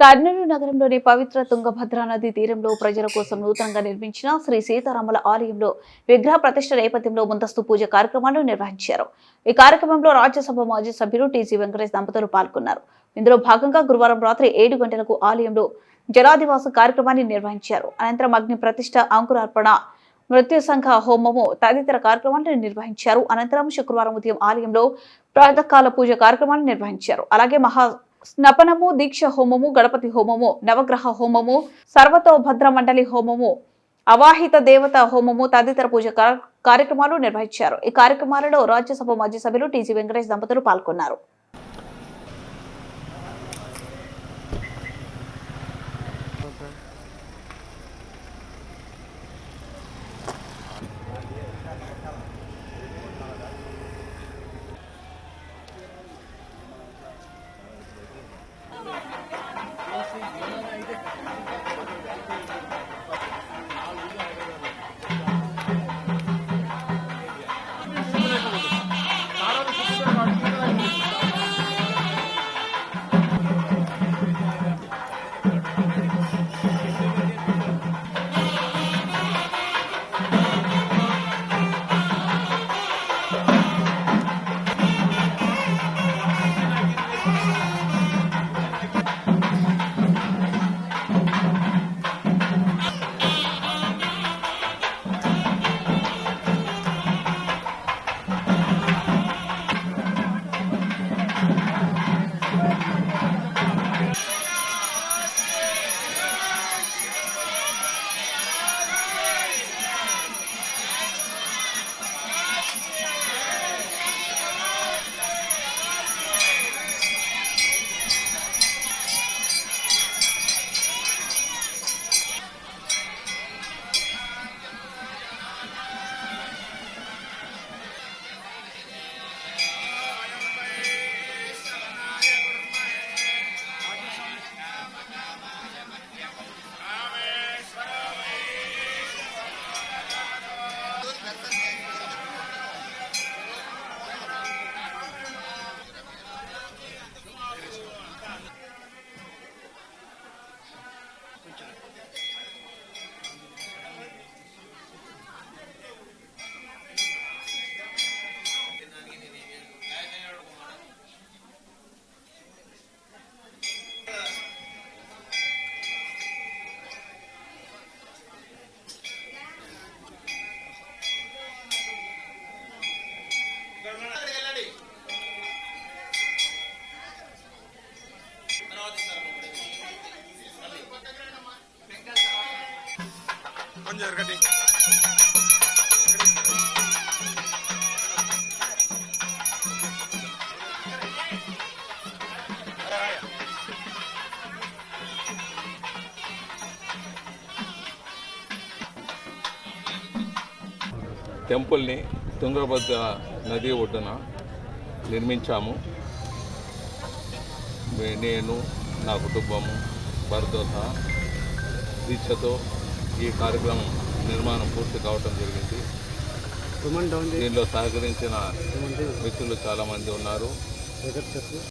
కర్నూలు నగరంలోని పవిత్ర తుంగభద్రా నది తీరంలో ప్రజల కోసం నూతనంగా నిర్మించిన శ్రీ సీతారాముల ఆలయంలో విగ్రహ ప్రతిష్ట నేపథ్యంలో ముందస్తు పూజ కార్యక్రమాలు నిర్వహించారు. ఈ కార్యక్రమంలో రాజ్యసభ మాజీ సభ్యులు టీజీ వెంకటేష్ దంపతులు పాల్గొన్నారు. ఇందులో భాగంగా గురువారం రాత్రి ఏడు గంటలకు ఆలయంలో జలాదివాస కార్యక్రమాన్ని నిర్వహించారు. అనంతరం అగ్ని ప్రతిష్ట అంకురార్పణ మృత్యు సంఘ హోమము తదితర కార్యక్రమాలను నిర్వహించారు. అనంతరం శుక్రవారం ఉదయం ఆలయంలో ప్రాతకాల పూజ కార్యక్రమాన్ని నిర్వహించారు. అలాగే మహా స్నపనము దీక్ష హోమము గణపతి హోమము నవగ్రహ హోమము సర్వతో భద్ర మండలి హోమము అవాహిత దేవత హోమము తదితర పూజ కార్యక్రమాలు నిర్వహించారు. ఈ కార్యక్రమాలలో రాజ్యసభ మాజీ సభ్యులు టీజీ వెంకటేష్ దంపతులు పాల్గొన్నారు. కొంచెం జరగండి టెంపుల్ని తుంగభద్ర నది ఒడ్డున నిర్మించాము. నేను నా కుటుంబము భర్తతో సహా దీక్షతో ఈ కార్యక్రమం నిర్మాణం పూర్తి కావటం జరిగింది. దీనిలో సహకరించిన మిత్రులు చాలామంది ఉన్నారు.